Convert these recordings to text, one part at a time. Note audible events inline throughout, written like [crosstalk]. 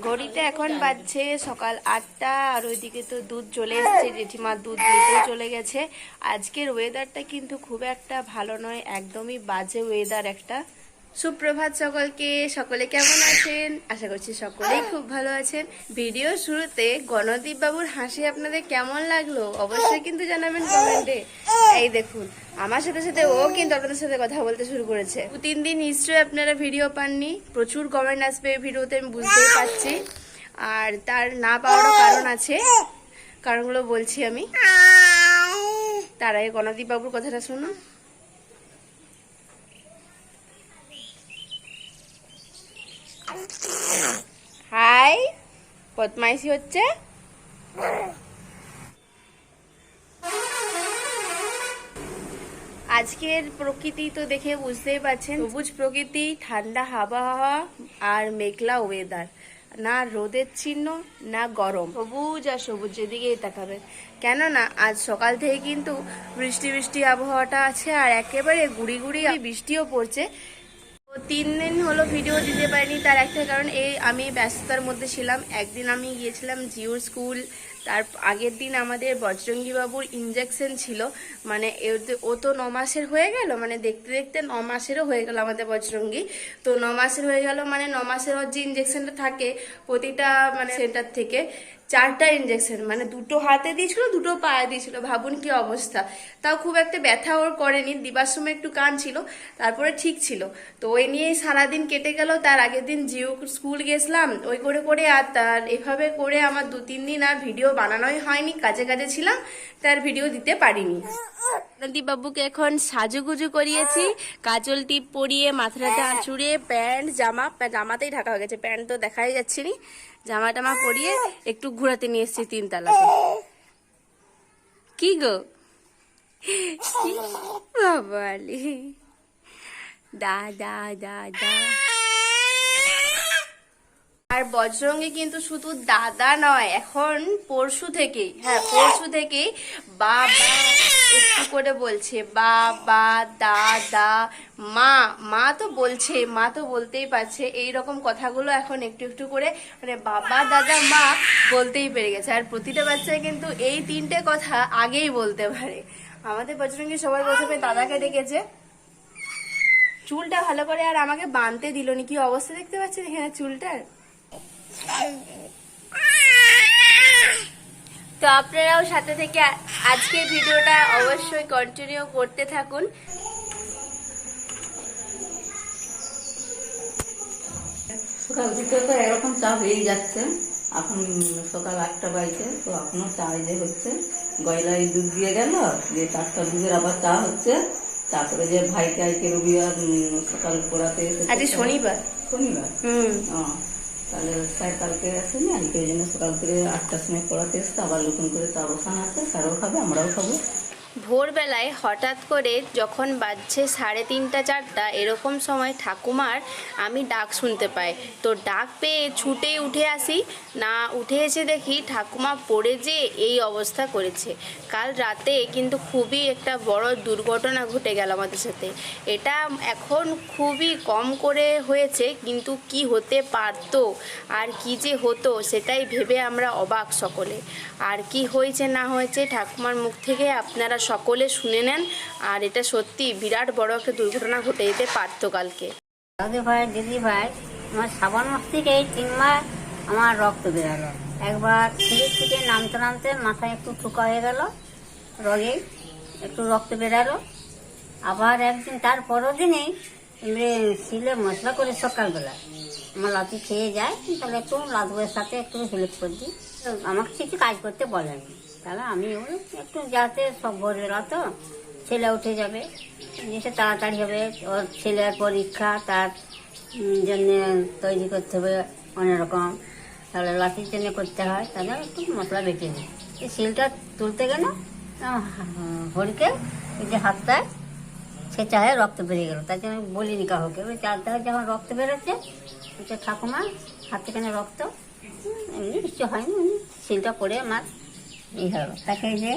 ঘড়িতে এখন বাজছে সকাল আটটা, আর ওইদিকে তো দুধ চলে এসছে জেঠিমার দুধ নিতেও চলে গেছে। আজকের ওয়েদারটা কিন্তু খুব একটা ভালো নয়, একদমই বাজে ওয়েদার একটা। সুপ্রভাত সকলকে, সকলে কেমন আছেন? আশা করছি সকলেই খুব ভালো আছেন। ভিডিও শুরুতে গণদীপ বাবুর হাসি আপনাদের কেমন লাগল অবশ্যই কিন্তু জানাবেন কমেন্টে। এই দেখুন, আমার সাথে সাথে ও কিন্তু আপনাদের সাথে কথা বলতে শুরু করেছে। দু তিন দিন নিশ্চয়ই আপনারা ভিডিও পাননি। প্রচুর কমেন্ট আসবে ভিডিওতে, আমি বুঝতেই পারছি। আর তার না পাওয়ারও কারণ আছে। কারণগুলো বলছি আমি। তার আগে গণদীপ বাবুর কথাটা শুনুন। বদমাইশি হচ্ছে। আজকের প্রকৃতি তো দেখে বুঝতেই পারছেন, সবুজ প্রকৃতি, ঠান্ডা হাওয়া আর মেঘলা ওয়েদার না রোদের চিহ্ন, না গরম। সবুজ আর সবুজ যেদিকেই তাকাবেন। কেননা আজ সকাল থেকে কিন্তু বৃষ্টি বৃষ্টি আবহাওয়াটা আছে আর একেবারে গুড়ি গুড়ি বৃষ্টিও পড়ছে। তিন দিন হলো ভিডিও দিতে পারিনি, তার একটা কারণ এই আমি ব্যস্ততার মধ্যে ছিলাম। একদিন আমি গিয়েছিলাম জিওর স্কুল তার আগের দিন আমাদের বজরঙ্গি বাবুর ইঞ্জেকশন ছিল। মানে ও তো ন মাসের হয়ে গেল মানে দেখতে দেখতে ন মাসেরও হয়ে গেল আমাদের বজরঙ্গি। তো ন মাসের হয়ে গেল মানে ন মাসের যে ইঞ্জেকশনটা থাকে, প্রতিটা মানে সেন্টার থেকে চারটা ইঞ্জেকশন মানে দুটো হাতে দিয়েছিল, দুটো পায়ে দিয়েছিল। ভাবুন কি অবস্থা। তাও খুব একটা ব্যথা ওর করেনি, দিবার সময় একটু কান ছিল, তারপরে ঠিক ছিল। তো ওই নিয়েই সারাদিন কেটে গেল, তার আগের দিন জিও স্কুল গেছিলাম, ওই করে করে আর তার এভাবে করে আমার দু তিন দিন আর ভিডিও বানানোই হয়নি, কাজে কাজে ছিলাম, তার ভিডিও দিতে পারিনি। বাবুকে এখন সাজুগুজু করিয়েছি, কাজল টিপ পরিয়ে, মাথাটা আঁচুড়ে প্যান্ট, জামা জামাতেই ঢাকা হয়ে গেছে, প্যান্ট তো দেখাই যাচ্ছে নি জামা টামা পরিয়ে একটু ঘোরাতে নিয়ে এসেছি তিন তালাতে কি গো? কি? বাবালি দা দা দা দা। আর বজরঙ্গি কিন্তু শুধু দাদা নয়, এখন পরশু থেকেই হ্যাঁ পরশু থেকেই বাবা একটু করে বলছে বাবা দাদা মা মা তো বলছে, মা তো বলতেই পারছে এই রকম কথাগুলো এখন একটু একটু করে মানে বাবা, দাদা, মা বলতেই পেরে গেছে। আর প্রতিটা বাচ্চাই কিন্তু এই তিনটে কথা আগেই বলতে পারে। আমাদের বজরঙ্গি সবার প্রথমে দাদাকে ডেকেছে। চুলটা ভালো করে আর আমাকে বাঁধতে দিল নি। কি অবস্থা দেখতে পাচ্ছেন এখানে চুলটার? তো আপনারাও সাথে থেকে আজকের ভিডিওটা অবশ্যই কন্টিনিউ করতে থাকুন। সকাল থেকে তো এরকম চা হয়েই যাচ্ছে। এখন সকাল আটটা বাজছে তো এখনও চা যে হচ্ছে। গয়লায় দুধ দিয়ে গেল দিয়ে চারটা দুধের আবার চা হচ্ছে। তারপরে যে ভাইকে আজকে রবিবার সকাল পড়াতে শনিবার। শনিবার? হুম। তাহলে স্যার কালকে আসেনি, আজকে ওই জন্য সকাল করে আটটার সময় পড়াতে এসছে, আবার নতুন করে চা বসানো আছে, স্যারও খাবে, আমরাও খাব। ভোরবেলায় হঠাৎ করে যখন বাজছে সাড়ে তিনটা চারটা, এরকম সময় ঠাকুমার আমি ডাক শুনতে পাই। তো ডাক পেয়ে ছুটে উঠে আসি। না উঠে এসে দেখি ঠাকুমা পড়ে যে এই অবস্থা করেছে। কাল রাতে কিন্তু খুবই একটা বড় দুর্ঘটনা ঘটে গেল আমাদের সাথে। এটা এখন খুবই কম করে হয়েছে, কিন্তু কি হতে পারতো? আর কি যে হতো সেটাই ভেবে আমরা অবাক সকলে। আর কি হয়েছে না হয়েছে ঠাকুমার মুখ থেকে আপনারা সকলে শুনে নেন, আর এটা সত্যি বিরাট বড় একটা দুর্ঘটনা ঘটে যেতে পারতো কালকে। দাদু ভাই, দিদি ভাই, আমার সাবান মাস থেকে এই তিন মাস আমার রক্ত বেরালো। একবার সিঁড়ি থেকে নামতে নামতে মাথায় একটু ঠুকা হয়ে গেল, রগে একটু রক্ত বেরালো। আবার একদিন তার পরের দিনেই শিলে মশলা করে সকালবেলা। আমার লাতি খেয়ে যায়, তাহলে একটু লাদুয়ের সাথে একটু হেল্প করে দিই। আমাকে কিছু কাজ করতে বলেনি। তাহলে আমি ওই একটু যাতে সব ভোরবেলা তো। ছেলে উঠে যাবে, এসে তাড়াতাড়ি হবে। ওর ছেলের পরীক্ষা, তার জন্য তৈরি করতে হবে অনেক রকম। তাহলে লাঠির জন্য করতে হয়, তাহলে একটু মশলা বেটে দিই এই শিলটা তুলতে গেলে হরিকে এই যে হাতটায় সে চাহে রক্ত বেরিয়ে গেল। তার জন্য বলিনি কাউকে, ওই চার দেহে যখন রক্ত বেরোচ্ছে ঠাকুমা হাত থেকে না রক্ত এমনি কিছু হয়নি শিলটা পড়ে আমার এই হলো তাকে যে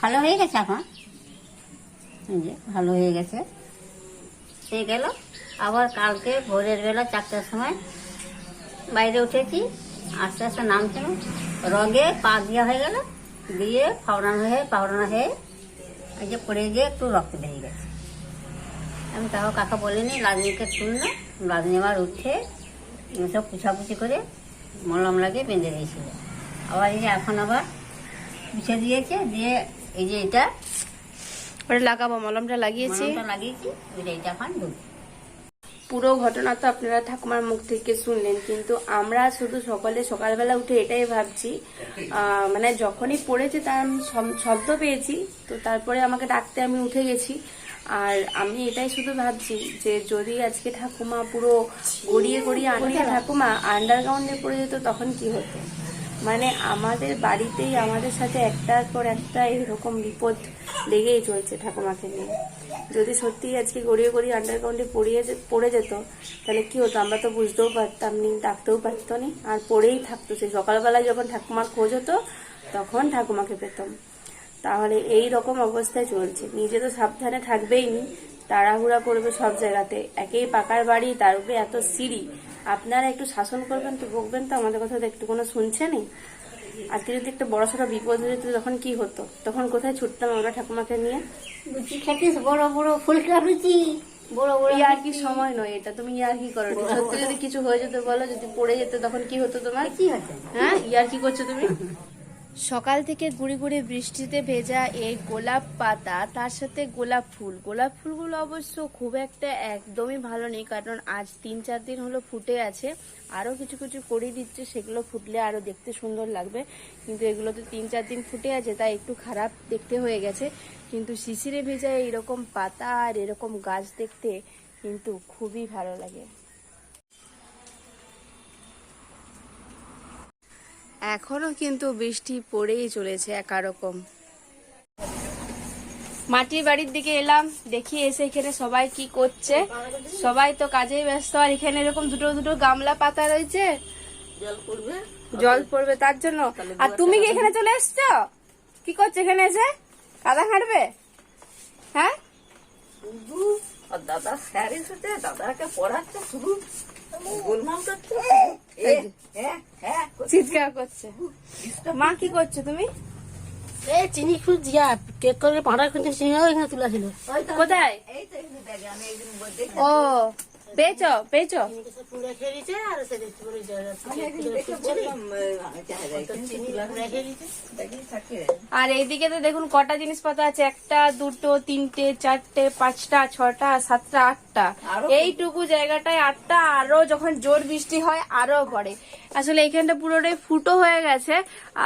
ভালো হয়ে গেছে এখন যে ভালো হয়ে গেছে। সে গেল। আবার কালকে ভোরের বেলা চারটার সময় বাইরে উঠেছি। আস্তে আস্তে নামছিল রগে পা দেওয়া হয়ে গেল। দিয়ে ফাওড়ানো হয়ে, পাওড়ানো হয়ে এই যে পড়ে গিয়ে একটু রক্ত বেরিয়ে গেছে। আমি তাও কাকা বলিনি লাদনিকে তুললো। লাদনি আবার উঠে সব পুছাপুছি করে মলম লাগিয়ে বেঁধে দিয়েছিল। আবার এই যে এখন আবার পুছে দিয়েছে দিয়ে এই যে এটা ওটা লাগাবো মলমটা লাগিয়েছি। লাগিয়েছি ওই এটা এখন ঢুকছে পুরো ঘটনা তো আপনারা ঠাকুমার মুখ থেকে শুনলেন কিন্তু আমরা শুধু সকালে সকালবেলা উঠে এটাই ভাবছি। মানে যখনই পড়েছে তার আমি শব্দ পেয়েছি তো তারপরে আমাকে ডাকতে আমি উঠে গেছি। আর আমি এটাই শুধু ভাবছি যে যদি আজকে ঠাকুমা পুরো গড়িয়ে গড়িয়ে আনতে ঠাকুমা আন্ডারগ্রাউন্ডে পড়ে যেত তখন কি হতো? মানে আমাদের বাড়িতেই আমাদের সাথে একটার পর একটা এরকম বিপদ লেগেই চলছে ঠাকুমাকে নিয়ে। যদি সত্যিই আজকে গড়িয়ে গড়িয়ে আন্ডারগ্রাউন্ডে পড়িয়ে পড়ে যেত, তাহলে কি হতো? আমরা তো বুঝতেও পারতাম নি, ডাকতেও পারতো নি, আর পড়েই থাকতো সে। সকালবেলায় যখন ঠাকুমার খোঁজ হতো, তখন ঠাকুমাকে পেতাম। তাহলে এই রকম অবস্থায় চলছে। নিজে তো সাবধানে থাকবেই নি। তাড়াহুড়া করবে সব জায়গাতে। একেই পাকার বাড়ি, তার উপরে এত সিঁড়ি। আপনারা একটু শাসন করবেন তো বকবেন তো আমাদের কথা তো একটু কোনো শুনছেনই। আজকে যদি একটা বড় সড়ো বিপদ হয়ে যেত তখন কি হতো? তখন কোথায় ছুটতাম আমরা ঠাকুমাকে নিয়ে? লুচি খেতিস বড় বড় ফুলকা লুচি। বড় বড় আর কি সময় নয় এটা তুমি ইয়ার কি করো? সত্যি যদি কিছু হয়ে যেত বলো যদি পড়ে যেত তখন কি হতো তোমার? কি হতো হ্যাঁ ইয়ার কি করছ তুমি? সকাল থেকে গুড়ি গুড়ি বৃষ্টিতে ভেজা এই গোলাপ পাতা, তার সাথে গোলাপ ফুল। গোলাপ ফুলগুলো অবশ্য খুব একটা একদমই ভালো নেই, কারণ আজ তিন চার দিন হলো ফুটে আছে। আরও কিছু কিছু করি দিচ্ছে, সেগুলো ফুটলে আরও দেখতে সুন্দর লাগবে। কিন্তু এগুলো তো তিন চার দিন ফুটে আছে, তাই একটু খারাপ দেখতে হয়ে গেছে। কিন্তু শিশিরে ভেজা এরকম পাতা আর এরকম গাছ দেখতে কিন্তু খুবই ভালো লাগে। এখনও কিন্তু বৃষ্টি পড়েই চলেছে একা রকম। মাটির বাড়ির দিকে এলাম, দেখি এসে এখানে সবাই কি করছে। সবাই তো কাজেই ব্যস্ত, আর এখানে এরকম দুটো দুটো গামলা পাতা রয়েছে। জল পড়বে তার জন্য। আর তুমি কি এখানে চলে এসছো? কি করছ এখানে এসে? কাদা হাঁটবে? হ্যাঁ? দাদা স্যার এসেছে দাদাকে পড়াচ্ছে শুধু। চিৎকার করছে। মা কি করছ তুমি? এই চিনি কেক করে খুঁজে চিনি এখানে তুলা ছিল তো, কোথায়? ও পেয়েছ? আর এইদিকে তো দেখুন কটা জিনিসপত্র আছে একটা দুটো তিনটে চারটে পাঁচটা ছটা সাতটা আটটা। আরও এইটুকু জায়গাটায় আটটা আরও যখন জোর বৃষ্টি হয় আরও পড়ে। আসলে এইখানটা পুরোটাই ফুটো হয়ে গেছে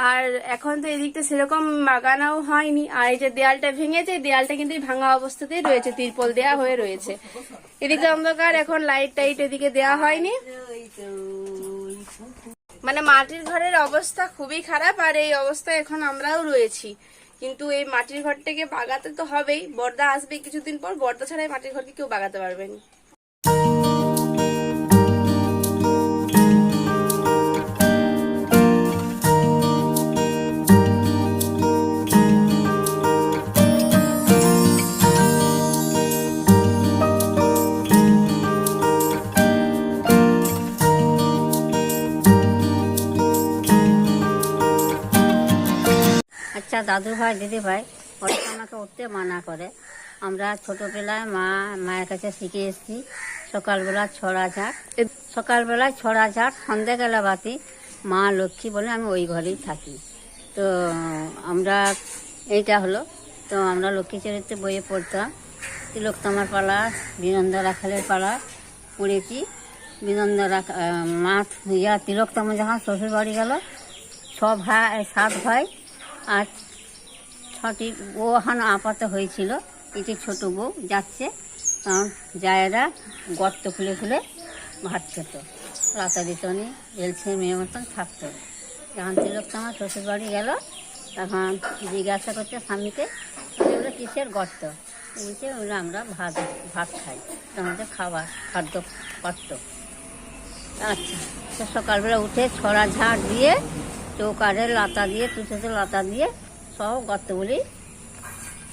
আর এখন তো এদিকটা সেরকম বাগানাও হয়নি। আর এই যে দেয়ালটা ভেঙেছে দেয়ালটা কিন্তু ভাঙা অবস্থাতেই রয়েছে তিরপল দেয়া হয়ে রয়েছে। এদিকে অন্ধকার এখন লাইট টাইট এদিকে দেয়া হয়নি। মানে মাটির ঘরের অবস্থা খুবই খারাপ আর এই অবস্থায় এখন আমরাও রয়েছি। কিন্তু এই মাটির ঘরটাকে বাগাতে তো হবেই। বর্দা আসবে কিছুদিন পর, বর্দা ছাড়া এই মাটির ঘরকে কেউ বাগাতে পারবে না। দাদু ভাই, দিদি ভাই, ওরা আমাকে উঠতে মানা করে। আমরা ছোটবেলায় মা, মায়ের কাছে শিখে এসেছি, সকালবেলা ছড়া ঝাট। সকালবেলায় ছড়া ঝাট, সন্ধ্যাবেলা বাতি, মা লক্ষ্মী বলে আমি ওই ঘরেই থাকি। তো আমরা, এইটা হলো। তো আমরা লক্ষ্মী চরিত্রে বইয়ে পড়তাম, তিলোত্তমার পালা বিনন্দ রাখালের পালা, পড়েছি। বিনন্দ রাখ মা, ইয়া, তিলোত্তমা যখন শ্বশুর বাড়ি গেল, ছ ভাই, সাত ভাই, আর ছটি বউ এখন আপাত হয়েছিল। এটি ছোট বউ যাচ্ছে, কারণ জায়েরা গর্ত খুলে খুলে ভাত খেত। রাতা দিত নি এলছে মেয়ে মতন থাকতো। যখন তিলক আমার শ্বশুর বাড়ি গেল, তখন জিজ্ঞাসা করছে স্বামীকে, এগুলো কিসের গর্ত? বলছে ওগুলো আমরা ভাত ভাত খাই। আমাদের খাবার খাদ্য পাত্র। আচ্ছা সকালবেলা উঠে ছড়া ঝাড় দিয়ে চৌকারে লাতা দিয়ে তুষেতে লাতা দিয়ে সব গর্তগুলি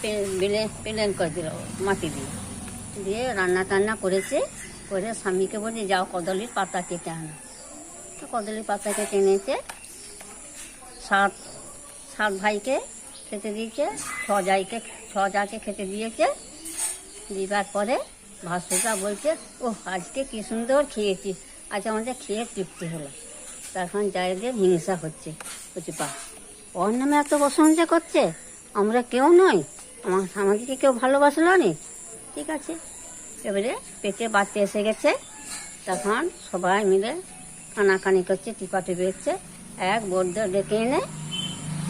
পে- বেলে প্লেন করে দিল, মাটি দিয়ে। দিয়ে রান্না টান্না করেছে, করে স্বামীকে বলি যাও কদলির পাতা কেটে আনো। কদলি পাতা কেটে নিয়েছে সাত সাত ভাইকে খেতে দিয়েছে, ছ জাইকে ছ জাকে খেতে দিয়েছে। দিবার পরে ভাসুটা বলছে ও আজকে কি সুন্দর খেয়েছি আজ আমাদের খেয়ে তৃপ্তি হলো। তখন জায়দের হিংসা হচ্ছে বলছে বা ওর নামে এত প্রশংসা করছে? আমরা কেউ নই। আমার আমাদেরকে কেউ ভালোবাসলো নি? ঠিক আছে। এবারে পেটে বাচ্চা এসে গেছে। তখন সবাই মিলে কানাকানি করছে টিপা টিপে হচ্ছে এক বৌদ্ধ ডেকে এনে,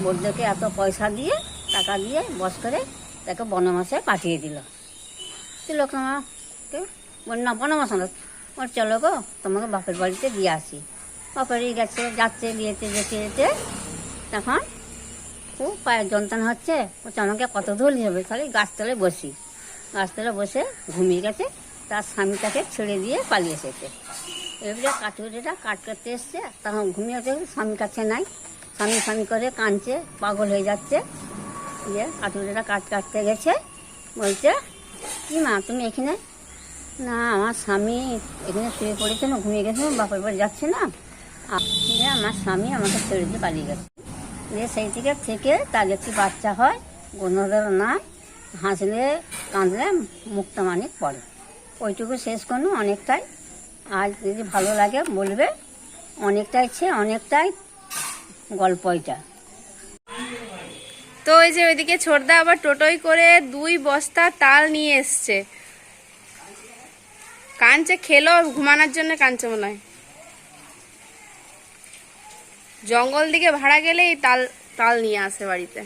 বৌদ্ধকে এত পয়সা দিয়ে, টাকা দিয়ে বস করে তাকে বনমাসে পাঠিয়ে দিল। তিলকনামাকে বল না বনমাস ওর চলো গো, তোমাকে বাপের বাড়িতে দিয়ে আসি। বাপেরই গেছে, যাচ্ছে বিয়েতে যেতে যেতে। তখন খুব পায়ের যন্ত্রণা হচ্ছে বলছে আমাকে কত নিয়ে যাবে খালি গাছতলায় বসি। গাছতলায় বসে ঘুমিয়ে গেছে, তার স্বামীটাকে ছেড়ে দিয়ে পালিয়ে এসেছে। এবারে কাঠুরিটা কাট করতে এসছে তখন ঘুমিয়ে গেছে স্বামী কাছে নাই। স্বামী স্বামী করে কাঁদছে, পাগল হয়ে যাচ্ছে। যে কাঠুরিটা কাট কাটতে গেছে, বলছে, কি মা, তুমি এখানে? না, আমার স্বামী এখানে শুয়ে পড়েছে না ঘুমিয়ে গেছে, বাপের বাড়ি যাচ্ছে না। আমার স্বামী আমাকে ছেড়ে দিয়ে পালিয়ে গেছে। দিয়ে সেই থেকে থেকে তার একটি বাচ্চা হয় গণধর না হাসলে কাঁদলে মুক্তা মানিক পড়ে। ওইটুকু শেষ করুন, অনেকটাই। আর যদি ভালো লাগে বলবে, অনেকটাই ছে, অনেকটাই গল্প এটা। তো ওই যে ওইদিকে ছোটদা আবার টোটোই করে দুই বস্তা তাল নিয়ে এসছে। কাঞ্চে খেলো, ঘুমানোর জন্য কাঞ্চে মনে হয়। জঙ্গল দিকে ভাড়া গেলেই তাল তাল নিয়ে আসে বাড়িতে।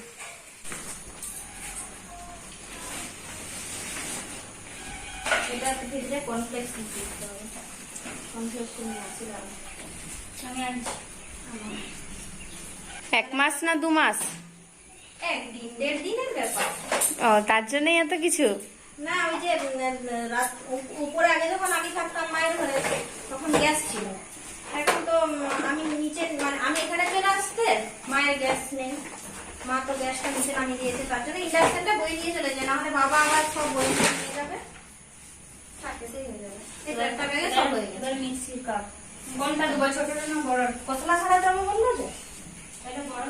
এক মাস না দু মাস? ও তার জন্যই এত কিছু? না ওই যে উপরে আগে যখন আমি থাকতাম মায়ের ঘরে তখন গ্যাস ছিল। এখন তো আমি নিচে মানে আমি এখানে চলে আসতে মায়ের গ্যাস নেই। মা তো গ্যাসটা নিচে নামিয়ে দিয়েছে তার জন্য ইন্ডাকশনটা বই দিয়ে চলে যায় নাহলে বাবা আবার সব বই নিয়ে যাবে। তো কোনটা না বড় কতলা ছাড়া যাব বলল যে এটা বড়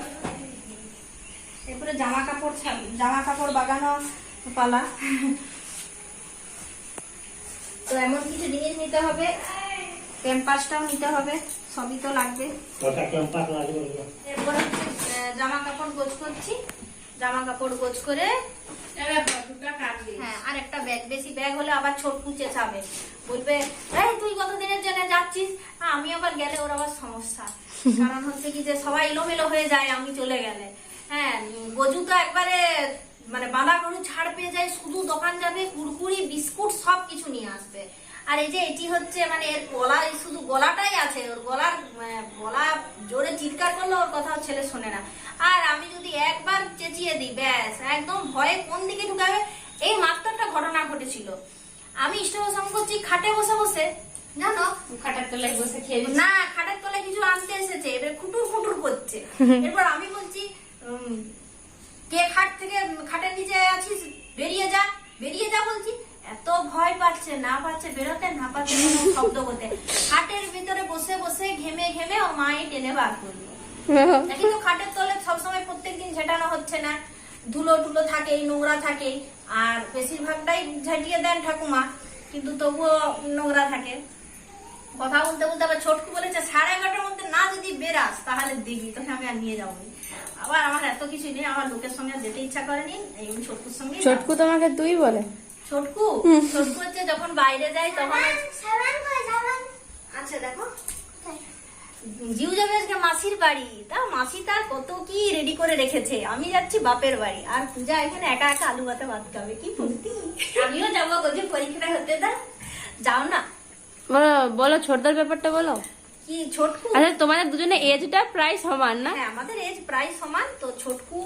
এরপরে জামা কাপড় জামা কাপড় বাগানো পালা। তো এমন কিছু জিনিস নিতে হবে। ক্যাম্পাসটাও নিতে হবে সবই তো লাগবে। এরপরে হচ্ছে জামা কাপড় গোছ করছি। জামা কাপড় গোছ করে হ্যাঁ আর একটা ব্যাগ। বেশি ব্যাগ হলে আবার ছোট কুচে বলবে এই তুই কতদিনের জন্য যাচ্ছিস? হ্যাঁ, আমি আবার গেলে ওর আবার সমস্যা। কারণ হচ্ছে কি যে সবাই এলোমেলো হয়ে যায় আমি চলে গেলে। হ্যাঁ গজু তো একবারে মানে বাঁধা গরু ছাড় পেয়ে যায় শুধু দোকান যাবে কুড়কুড়ি বিস্কুট সব কিছু নিয়ে আসবে। আর এই যে এটি হচ্ছে মানে এর গলায় শুধু গলাটাই আছে ওর গলার আহ, গলা জোরে চিৎকার করলে ওর কথা ছেলে শোনে না। আর আমি যদি একবার চেঁচিয়ে দিই ব্যাস একদম ভয়ে কোন দিকে ঢুকাবে এই মাত্র একটা ঘটনা ঘটেছিল। আমি ইষ্টপ্রসঙ্গ করছি খাটে বসে বসে জানো? খাটার তলায় বসে খেয়ে না খাটের তলায় কিছু আনতে এসেছে এবার খুটুর খুটুর করছে। [laughs] এরপর আমি বলছি কে খাট থেকে খাটের নিচে আছিস? বেরিয়ে যা বেরিয়ে যা বলছি। এত ভয় পাচ্ছে, না পাচ্ছে, বেরোতে না পাচ্ছে শব্দ করতে। খাটের ভিতরে বসে বসে ঘেমে ঘেমে ও মাই টেনে বার করল। দেখি তো খাটের তলে সবসময় প্রত্যেকদিন ঝেটানো হচ্ছে না। ধুলো টুলো থাকে নোংরা থাকে আর বেশিরভাগটাই ঝাঁটিয়ে দেন ঠাকুমা, কিন্তু তবুও নোংরা থাকে। কথা বলতে বলতে আবার ছোটকু বলেছে, সাড়ে এগারোটার মধ্যে না যদি বেরাস, তাহলে দেখবি, তোকে আমি আর নিয়ে যাব আবার আমার এত কিছু নেই, আমার লোকের সঙ্গে যেতে ইচ্ছা করেনি, এই ছোটকুর সঙ্গে ছোটকু তোমাকে তুই বলে। ছোটকু? ছোটকু হচ্ছে যখন বাইরে যায় তখন আচ্ছা দেখো। জিউ যাবে আজকে মাসির বাড়ি। তা মাসি তার কত কি রেডি করে রেখেছে? আমি যাচ্ছি বাপের বাড়ি। আর পূজা এখানে একা একা আলু ভাতে ভাত খাবে। কি ফুর্তি। আমিও যাব গজে পরীক্ষাটা হতে দা যাও না। বলো বলো ছোটদার ব্যাপারটা বলো। কি ছোটকু? আচ্ছা তোমাদের দুজনে এজটা প্রায় সমান না? হ্যাঁ আমাদের এজ প্রায় সমান। তো ছোটকু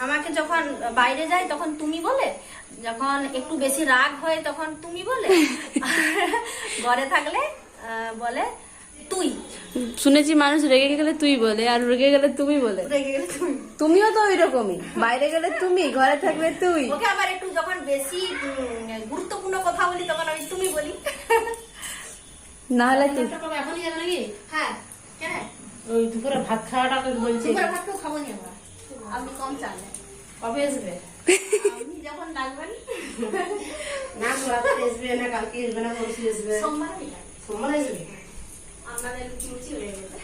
আমাকে যখন বাইরে যায় তখন তুমি বলে? যখন একটু বেশি রাগ হয় তখন তুমি বলে? [laughs] ঘরে থাকলে বলে তুই। শুনেছি মানুষ রেগে গেলে তুই বলে আর রেগে গেলে তুমি বলে। রেগে গেলে তুমি। তুমিও তো ওই রকমই বাইরে গেলে তুমি ঘরে থাকলে তুই। ওকে আবার একটু যখন বেশি গুরুত্বপূর্ণ কথা বলি তখন আমি তুমি বলি। না হলে রান্নাটা এখনই নাকি? হ্যাঁ কেন ওই দুপুরে ভাত খাওয়াটা বলছে। দুপুরে ভাত খাব নি আমরা। আপনি কম চান। কবে আসবে আপনি যখন ডাকবেন। না গো, রাত্রে আসবে না কালকে আসবে না পরশু আসবে। সোমবার সোমবার আসবে? আপনাদের লুচি লুচি হয়ে গেছে।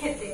খেতে।